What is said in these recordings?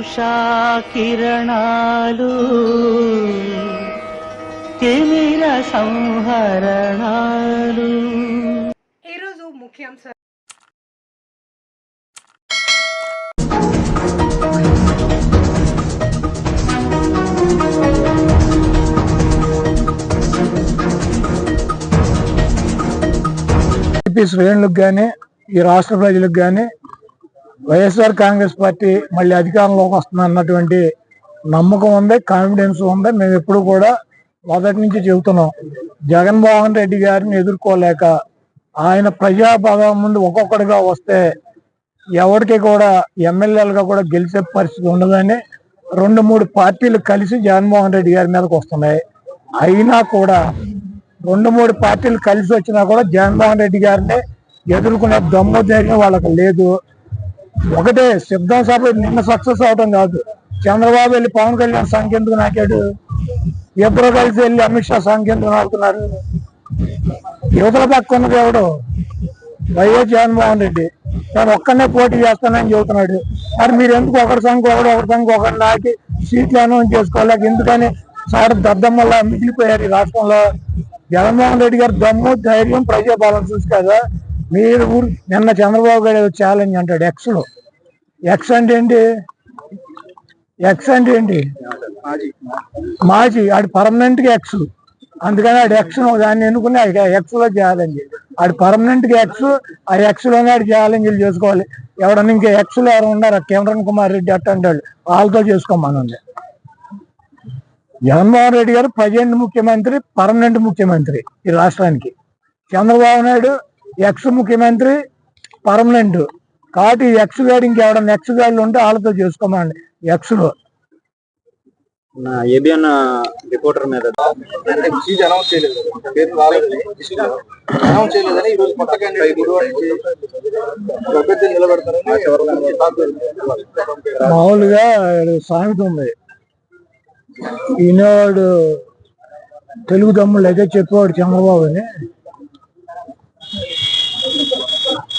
ఉషా కిరణాలు తిమిర సంహరణాలు. ఈరోజు ముఖ్యాంశాలు శ్రేణులకు కానీ ఈ రాష్ట్ర ప్రజలకు కానీ వైఎస్ఆర్ కాంగ్రెస్ పార్టీ మళ్ళీ అధికారంలోకి వస్తుంది అన్నటువంటి నమ్మకం ఉంది కాన్ఫిడెన్స్ ఉంది. మేము ఎప్పుడు కూడా మొదటి నుంచి చెబుతున్నాం జగన్మోహన్ రెడ్డి గారిని ఎదుర్కోలేక ఆయన ప్రజాపదం ముందు ఒక్కొక్కడిగా వస్తే ఎవరికి కూడా ఎమ్మెల్యేలుగా కూడా గెలిచే పరిస్థితి ఉండదని రెండు మూడు పార్టీలు కలిసి జగన్మోహన్ రెడ్డి గారి మీదకి వస్తున్నాయి. అయినా కూడా రెండు మూడు పార్టీలు కలిసి వచ్చినా కూడా జగన్మోహన్ రెడ్డి గారిని ఎదుర్కొనే దమ్ము ధైర్యం వాళ్ళకి లేదు. ఒకటే సిద్ధం సభ నిన్న సక్సెస్ అవడం కాదు. చంద్రబాబు వెళ్ళి పవన్ కళ్యాణ్ సంఖ్యెందుకు నాకాడు? ఇద్దరు కలిసి వెళ్ళి అమిత్ షా సంఖ్యెందుకు నాకున్నారు యువతల పక్క ఉన్నది ఎవడు? వైఎస్ జగన్మోహన్ రెడ్డి. తను ఒక్కనే పోటీ చేస్తానని చెబుతున్నాడు. మరి మీరు ఎందుకు ఒకరి సంఖ్య ఒకడు ఒకరి సంఖ్య ఒకటి నాకి సీట్లు అనౌన్స్ చేసుకోలేక ఎందుకని? సార్ దద్దమ్మలా మిగిలిపోయారు ఈ రాష్ట్రంలో. జగన్మోహన్ రెడ్డి గారు దమ్ము ధైర్యం ప్రజాపాలన చూసి కదా. మీరు నిన్న చంద్రబాబు గారు ఛాలెంజ్ అంటాడు ఎక్స్లో. ఎక్స్ అంటే ఏంటి? ఎక్స్ అంటే ఏంటి? మాజీ ఆడు పర్మనెంట్గా ఎక్స్ అందుకని ఆడు ఎక్స్ దాన్ని ఎన్నుకుని ఎక్స్లో ఛాలెంజ్ ఆడు పర్మనెంట్గా ఎక్స్ ఆ ఎక్స్లోనే ఆడు ఛాలెంజ్లు చేసుకోవాలి. ఎవడన్నా ఇంకా ఎక్స్లో ఎవరు ఉన్నారు? కిరణ్ కుమార్ రెడ్డి అట్ట అంటాడు. వాళ్ళతో చేసుకోమనుంది జగన్మోహన్ రెడ్డి గారు ప్రజెంట్ ముఖ్యమంత్రి పర్మనెంట్ ముఖ్యమంత్రి ఈ రాష్ట్రానికి. చంద్రబాబు నాయుడు ఎక్స్ ముఖ్యమంత్రి పర్మనెంట్. కాబట్టి ఎక్స్ గాడు ఇంకెవడన్నా ఎక్స్ గాడులు ఉంటే వాళ్ళతో చేసుకోమండి ఎక్స్లో నా ఏబిఎన్ రిపోర్టర్ మీద. అనౌన్స్ చేయలేదు. పేరు అనౌన్స్ చేయలేదని కొత్త క్యాండిడేట్ నిలబెడతారని. మామూలుగా సామెత ఉంది. ఈనాడు తెలుగు తమ్ముళ్ళు అయితే చెప్పేవాడు చంద్రబాబు అని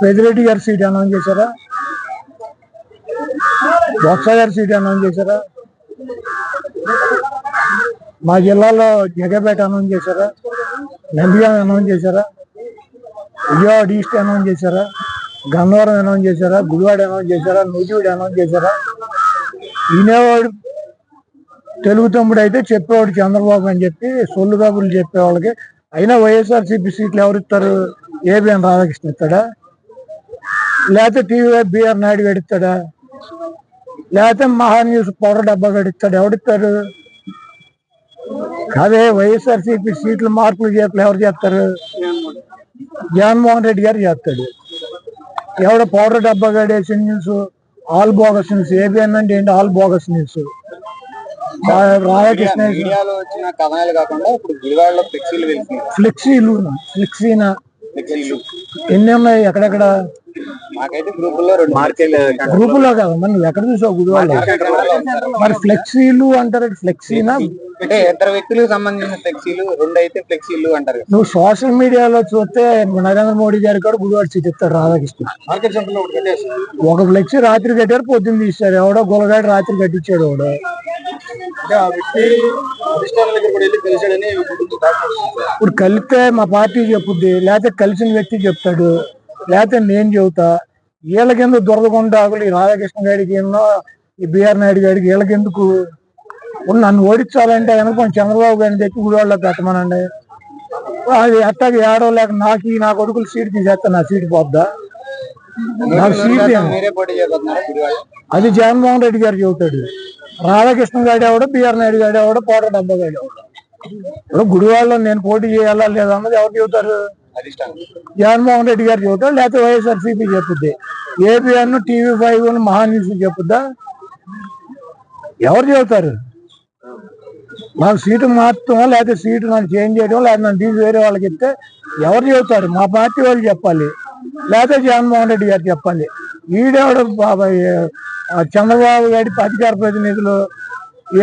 పెదిరెడ్డి గారి సీట్ అనౌన్స్ చేశారా? బొత్స గారి సీట్ అనౌన్స్ చేశారా? మా జిల్లాలో జగపేట అనౌన్స్ చేశారా? నంద్యాల అనౌన్స్ చేశారా? విజయవాడ ఈస్ట్ అనౌన్స్ చేశారా? గన్నవరం అనౌన్స్ చేశారా? గుడివాడ అనౌన్స్ చేశారా? నూజివీడు అనౌన్స్ చేశారా? వినేవాడు తెలుగు తమ్ముడు అయితే చెప్పేవాడు చంద్రబాబు అని చెప్పి సొల్లు కబుర్లు చెప్పేవాళ్ళకి అయినా వైఎస్ఆర్సీపీ సీట్లు ఎవరు ఇస్తారు? ఏబిఎన్ రాధాకృష్ణ ఇస్తాడా? లేకపోతే టీవీ బిఆర్ నాయుడు గడిస్తాడా లేకపోతే మహా న్యూస్ పౌడర్ డబ్బా గడిస్తాడు ఎవడిస్తారు అదే వైఎస్ఆర్సీపీ సీట్లు మార్పులు చేతులు ఎవరు చేస్తారు? జగన్మోహన్ రెడ్డి గారు చేస్తాడు. ఎవడ పౌడర్ డబ్బా గడేసి news all bogus news ABN అంటే ఏంటి? All bogus news. మీడియాలో వచ్చిన కథనాలు కాకుండా ఇప్పుడు గుడివాడలో ఫ్లెక్సీలు వెళ్తున్నాయి ఫ్లెక్సీలు ఫ్లెక్సీనా ఫ్లెక్సీలు ఎన్ని ఉన్నాయి? ఎక్కడెక్కడ? మాకైతే గ్రూపుల్లో రెండు మార్కెట్ గ్రూపులో కదా నువ్వు ఎక్కడ చూసావు గుడివాళ్ళు మరి ఫ్లెక్సీలు అంటారు ఫ్లెక్సీనా అంటే ఇద్దరు వ్యక్తులకు సంబంధించిన ఫ్లెక్సీలు రెండు అయితే ఫ్లెక్సీలు అంటారు. నువ్వు సోషల్ మీడియాలో చూస్తే నరేంద్ర మోడీ గారు కూడా గుడివాడ సీట్ ఇస్తాడు రాధాకృష్ణ. మార్కెట్ సెంటర్లో ఒకటి కట్టేస్తారు ఒక ఫ్లెక్సీ రాత్రి కట్టారు పొద్దున్న తీశారు ఎవడో గులగాడు రాత్రి కట్టించాడు ఎవడో. అంటే ఆ వ్యక్తి అధిష్టానం దగ్గర కూడా వెళ్ళి కలిశాడని ఇప్పుడు కలిస్తే మా పార్టీ చెప్పుద్ది లేకపోతే కలిసిన వ్యక్తి చెప్తాడు లేకపోతే నేను చెబుతా. వీళ్ళకెందుకు దొరదకొండాకులు ఈ రాధాకృష్ణ గారికి ఎన్నో ఈ బిఆర్ నాయుడు గారికి వీళ్ళకెందుకు? నన్ను ఓడించాలంటే కనుక చంద్రబాబు గారిని తెచ్చి గుడివాళ్ళలో పెట్టమనండి. అది అట్టగా ఏడో లేక నాకు నా కొడుకులు సీట్ తీసేస్తా నా సీట్ పోద్దా? నాకు సీట్ అది జగన్మోహన్ రెడ్డి గారు చెబుతాడు. రాధాకృష్ణ గారు ఎవడో బిఆర్ నాయుడు గారు ఎవడో పోట డబ్బా గారు ఎవడో. ఇప్పుడు గుడివాడలో నేను పోటీ చేయాలా లేదా అన్నది ఎవరు చెబుతారు? జగన్మోహన్ రెడ్డి గారు చెబుతాడు లేకపోతే YSR CP చెప్పుద్ది ABN TV five Maha news చెప్పుద్దా ఎవరు చెబుతారు? నాకు సీటు మార్చడం లేకపోతే సీటు నన్ను చేంజ్ చేయడం లేదా నన్ను తీసి వేరే వాళ్ళకి ఇస్తే ఎవరు చెబుతారు? మా పార్టీ వాళ్ళు చెప్పాలి. లేకపోతే జగన్మోహన్ రెడ్డి గారు చెప్పాలి ఈడెవడు బాబాయ్ చంద్రబాబు గారి అధికార ప్రతినిధులు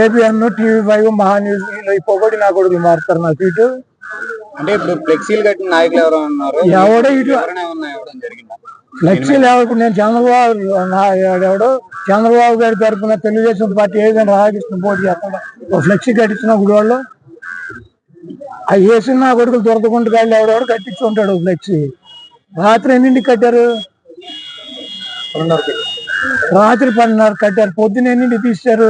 ABN TV five Maha news ఈ పొగడి నా కొడుకులు మారుతారు నా సీటు. అంటే ఇప్పుడు ఫ్లెక్సీలు కట్టిన నాయకులు ఎవరు ఉన్నారు? ఎవడో ఇటు లక్ష్యం లేవకు నేను చంద్రబాబు ఎవడు? చంద్రబాబు గారి తరఫున తెలుగుదేశం పార్టీ ఏదైనా రాధాకృష్ణ పోటీ చేస్తాడు. ఓ ఫ్లెక్సీ కట్టించిన గుడి వాళ్ళు ఆ వేసిన నా కొడుకులు దొరకకుండా కాళ్ళు ఎవడెవడు కట్టించుకుంటాడు ఫ్లెక్సీ. రాత్రి ఎన్నింటికి కట్టారు? రాత్రి పన్నెండున్నర కట్టారు. పొద్దున ఎన్నింటికి తీశారు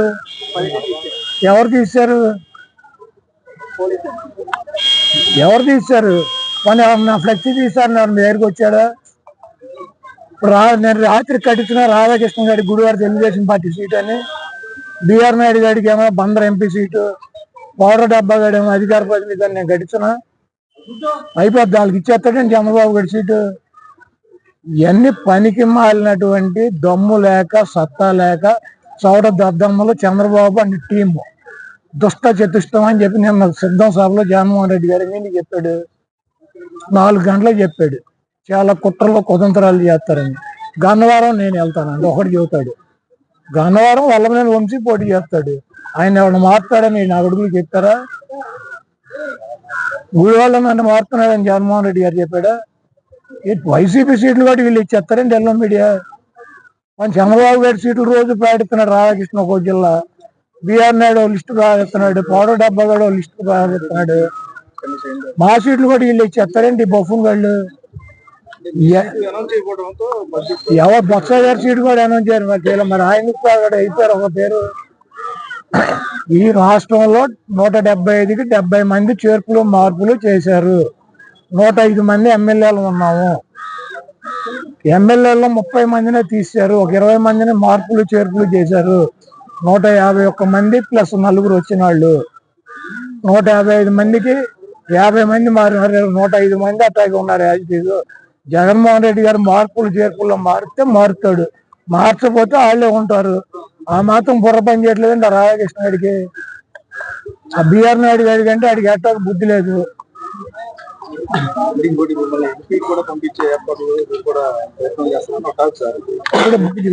ఎవరు తీశారు ఎవరు తీశారు మన నా ఫ్లెక్సీ తీశారు నా దగ్గరికి వచ్చాడా ఇప్పుడు రా నేను రాత్రి కట్టించిన రాధాకృష్ణ గారి గుడివారి తెలుగుదేశం పార్టీ సీట్ అని బిఆర్ నాయుడు గారికి ఏమో బందర్ ఎంపీ సీటు పౌడర్ డబ్బా గారు ఏమో అధికార ప్రతినిధి నేను కట్టించిన అయిపోద్ది వాళ్ళకి ఇచ్చేస్తాడని చంద్రబాబు గారి సీటు. ఇవన్నీ పనికి మాలినటువంటి దమ్ము లేక సత్తా లేక చౌడ దద్దమ్మలు చంద్రబాబు అండ్ టీము. దుష్ట చతుష్టం అని చెప్పి నిన్న సిద్ధం సభలో జగన్మోహన్ రెడ్డి గారి మీద చెప్పాడు. నాలుగు గంటలకు చెప్పాడు. చాలా కుట్రలో కుతంత్రాలు చేస్తారని. గన్నవరం నేను వెళ్తానండి ఒకటి చెబుతాడు. గన్నవరం వల్లమనేని వంశీ పోటీ చేస్తాడు. ఆయన ఎవరిని మారుతాడని నా అడుగులు చెప్తారా గుడి వాళ్ళ నన్ను మారుతున్నాడని జగన్మోహన్ రెడ్డి గారు చెప్పాడా. వైసీపీ సీట్లు కూడా వీళ్ళు ఇచ్చేస్తారండి ఎల్లో మీడియా. మన చంద్రబాబు గారి సీట్లు రోజు ప్రకటిస్తున్నాడు రాధాకృష్ణ ఒక జిల్లా. బిఆర్ నాయుడు లిస్టు ప్రకటిస్తున్నాడు పౌడర్ డబ్బా ఓ లిస్టు ప్రకటిస్తున్నాడు మా సీట్లు కూడా వీళ్ళు ఇచ్చేస్తారండి బొఫన్ వాళ్ళు ఎవరు బొత్స గారి సీట్ కూడా అనౌన్స్ చేయరు. మరి ఆయన కూడా అయిపోయారు ఒక పేరు. ఈ రాష్ట్రంలో నూట డెబ్బై ఐదుకి డెబ్బై మంది చేర్పులు మార్పులు చేశారు. నూట ఐదు మంది ఎమ్మెల్యేలు ఉన్నాము. ఎమ్మెల్యేలో ముప్పై మందినే తీశారు. ఒక ఇరవై మందిని మార్పులు చేర్పులు చేశారు. నూట యాభై ఒక్క మంది ప్లస్ నలుగురు వచ్చిన వాళ్ళు నూట యాభై ఐదు మందికి యాభై మంది మారినారు. నూట ఐదు మంది అట్లాగే ఉన్నారు యాజ్ జగన్మోహన్ రెడ్డి గారు మార్పులు చేర్పుల్లో మారితే మారుతాడు. మార్చకపోతే వాళ్ళే ఉంటారు. ఆ మాత్రం బుర్ర పని చేయట్లేదండి రాధాకృష్ణ గారికి. ఆ బిఆర్ నాయుడు గారికి అంటే ఆడికి ఎట్టాక బుద్ధి లేదు.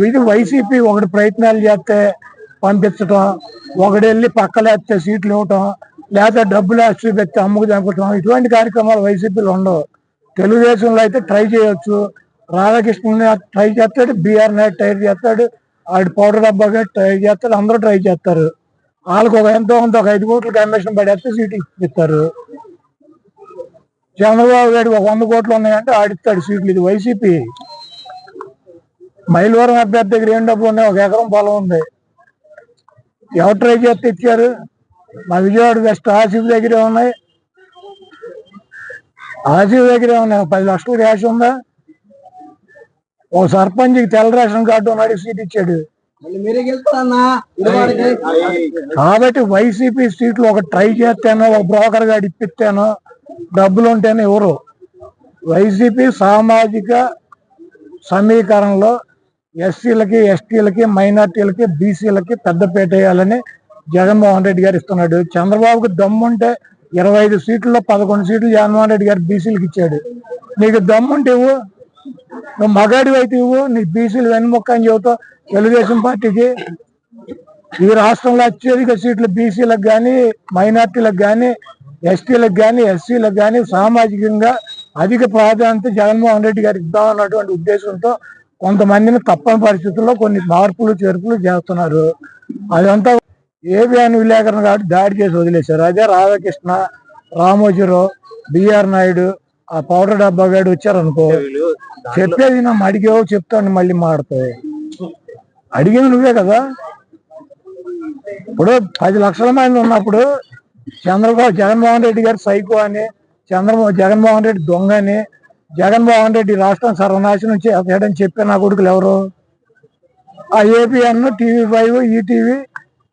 ఇది వైసీపీ ఒకటి ప్రయత్నాలు చేస్తే పంపించటం ఒకటి వెళ్ళి పక్కలేస్తే సీట్లు ఇవ్వటం లేదా డబ్బులు పెట్టి అమ్ముకు చంపటం ఇటువంటి కార్యక్రమాలు వైసీపీలో ఉండవు. తెలుగుదేశంలో అయితే ట్రై చేయొచ్చు. రాధాకృష్ణ ట్రై చేస్తాడు బిఆర్ నాయుడు ట్రై చేస్తాడు ఆడి పౌడర్ డబ్బా ట్రై చేస్తాడు అందరూ ట్రై చేస్తారు. వాళ్ళకి ఒక ఎంతో కొంత ఒక ఐదు కోట్లు కమిషన్ పడేస్తే సీట్ ఇస్తారు చంద్రబాబు గారికి ఒక వంద కోట్లు ఉన్నాయంటే ఆడిస్తాడు సీట్లు. ఇది వైసీపీ. మైలవరం అభ్యర్థి దగ్గర ఏం డబ్బులు ఉన్నాయి? ఒక ఎకరం పొలం ఉంది. ఎవరు ట్రై చేస్తే ఇచ్చారు? మా విజయవాడ వెస్ట్ ఆసిఫ్ దగ్గరే ఉన్నాయి. ఆసిఫ్ దగ్గరే ఉన్నాయి. పది లక్షలు క్యాష్ ఉందా? ఓ సర్పంచ్కి తెల్ల రేషన్ కార్డు ఉన్నాడు సీట్ ఇచ్చాడు. కాబట్టి వైసీపీ సీట్లు ఒక ట్రై చేస్తానో ఒక బ్రోకర్ గాడు ఇప్పిస్తానో డబ్బులు ఉంటేనే ఎవరు? వైసీపీ సామాజిక సమీకరణలో ఎస్సీలకి ఎస్టీలకి మైనార్టీలకి బీసీలకి పెద్దపీట వేయాలని జగన్మోహన్ రెడ్డి గారు ఇస్తున్నాడు. చంద్రబాబుకి దమ్ముంటే ఇరవై ఐదు సీట్లలో పదకొండు సీట్లు జగన్మోహన్ రెడ్డి గారు బీసీలకు ఇచ్చాడు. నీకు దమ్ముంటే నువ్వు మగాడి అయితే ఇవ్వు నీకు బీసీలు వెన్నుముక్క అని చెబుతావు. తెలుగుదేశం పార్టీకి ఈ రాష్ట్రంలో అత్యధిక సీట్లు బీసీలకు కానీ మైనార్టీలకు కానీ ఎస్టీలకు కానీ ఎస్సీలకు కానీ సామాజికంగా అధిక ప్రాధాన్యత జగన్మోహన్ రెడ్డి గారు ఇద్దామన్నటువంటి ఉద్దేశంతో కొంతమందిని తప్పని పరిస్థితుల్లో కొన్ని మార్పులు చేర్పులు చేస్తున్నారు. అదంతా ఏబిఎన్ అని విలేకరణ కాబట్టి దాడి చేసి వదిలేశారు? అదే రాధాకృష్ణ రామోజీరావు బిఆర్ నాయుడు ఆ పౌడర్ డబ్బా గాడు వచ్చారనుకో చెప్పేది నా అడిగావు చెప్తాను మళ్ళీ మాడతాయి అడిగింది నువ్వే కదా? ఇప్పుడు పది లక్షల మంది ఉన్నప్పుడు చంద్రబాబు జగన్మోహన్ రెడ్డి గారు సైకో అని చంద్రబాబు జగన్మోహన్ రెడ్డి దొంగ అని జగన్మోహన్ రెడ్డి రాష్ట్రం సర్వనాశనం చేయడం చెప్పే నా కొడుకులు ఎవరు? ఆ ఏపీఎన్ టీవీ ఫైవ్ ఈటీవీ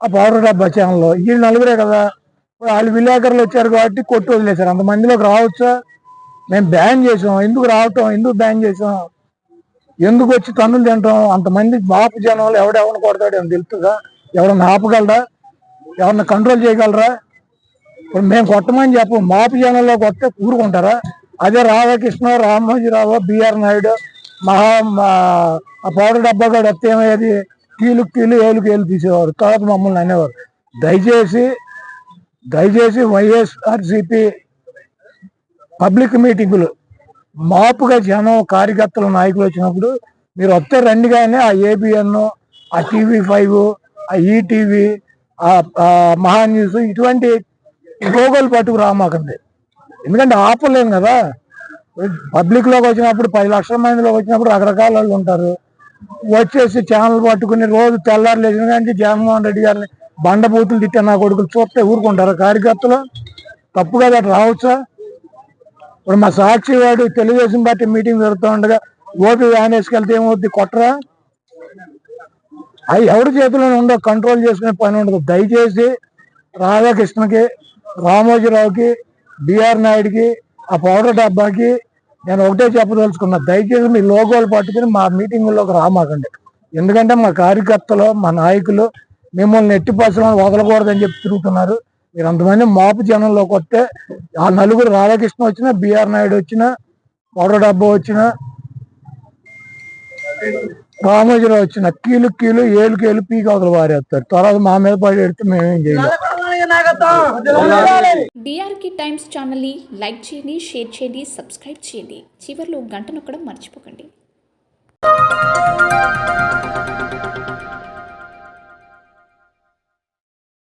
ఆ పౌడర్ డబ్బా ఛానల్ వీళ్ళు నలుగురే కదా? వాళ్ళు విలేకరులు వచ్చారు కాబట్టి కొట్టు వదిలేశారు. అంత మందిలోకి రావచ్చా? మేము బ్యాన్ చేసాం. ఎందుకు రావటం? ఎందుకు బ్యాన్ చేసాం? ఎందుకు వచ్చి తన్నులు తింటాం? అంతమంది మాపు జనంలో ఎవడెవరిని కొడతాడు ఏమో తెలుస్తుందా? ఎవరన్నా ఆపగలరా? ఎవరన్నా కంట్రోల్ చేయగలరా? ఇప్పుడు మేము కొట్టమని చెప్పు. మాపు జనంలో కొట్టే కూరుకుంటారా అదే రాధాకృష్ణ రామోజీరావు బిఆర్ నాయుడు మహా మా- ఆ పౌడర్ డబ్బా కూడా వస్తే ఏమయ్యేది? కీలు కీలు ఏలుకు ఏలు తీసేవారు. తర్వాత మమ్మల్ని అనేవారు. దయచేసి దయచేసి వైఎస్ఆర్సిపి పబ్లిక్ మీటింగులు. మాపుగా జనం కార్యకర్తలు నాయకులు వచ్చినప్పుడు మీరు వస్తే రండి కానీ ఆ ఏబిఎన్ ఆ టీవీ ఫైవ్ ఆ ఈటీవీ ఆ మహా న్యూస్ ఇటువంటి లోగోలు పట్టుకు రామాకండి ఎందుకంటే ఆపలేము కదా. పబ్లిక్లోకి వచ్చినప్పుడు పది లక్షల మందిలోకి వచ్చినప్పుడు రకరకాల వాళ్ళు ఉంటారు. వచ్చేసి ఛానల్ పట్టుకుని రోజు తెల్లారు లేచిన కానీ జగన్మోహన్ రెడ్డి గారిని బండబూతులు తిట్టే నా కొడుకులు చూస్తే ఊరుకుంటారు? కార్యకర్తలు తప్పు కదా రావచ్చా? ఇప్పుడు మా సాక్షి వాడు తెలుగుదేశం పార్టీ మీటింగ్ జరుగుతూ ఉండగా ఓపీ వ్యాన్ వేసుకెళ్తే ఏమవుద్ది? కొట్టరా? అవి ఎవరి చేతిలో ఉండో కంట్రోల్ చేసుకునే పని ఉండదు. దయచేసి రాధాకృష్ణకి రామోజీరావుకి బిఆర్ నాయుడికి ఆ పౌడర్ డబ్బాకి నేను ఒకటే చెప్పదలుచుకున్నా. దయచేసి మీ లోగోలు పట్టుకుని మా మీటింగుల్లోకి రామాకండి. ఎందుకంటే మా కార్యకర్తలు మా నాయకులు మిమ్మల్ని ఎట్టి పసులను వదలకూడదని చెప్పి తిరుగుతున్నారు. మీరు అంతమంది మాపు జనంలోకి వస్తే ఆ నలుగురు రాధాకృష్ణ వచ్చినా బిఆర్ నాయుడు వచ్చినా పౌడర్ డబ్బా వచ్చినా రామోజీరావు వచ్చిన కీలు కీలు ఏలు కేలు పీకి అవతల వారేస్తారు. తర్వాత మా మీద పడి ఎడితే మేమేం చేయలేం. డిఆర్కి టైమ్స్ ఛానల్ని లైక్ చేయండి షేర్ చేయండి సబ్స్క్రైబ్ చేయండి. చివర్లో గంట నొక్కడం మర్చిపోకండి.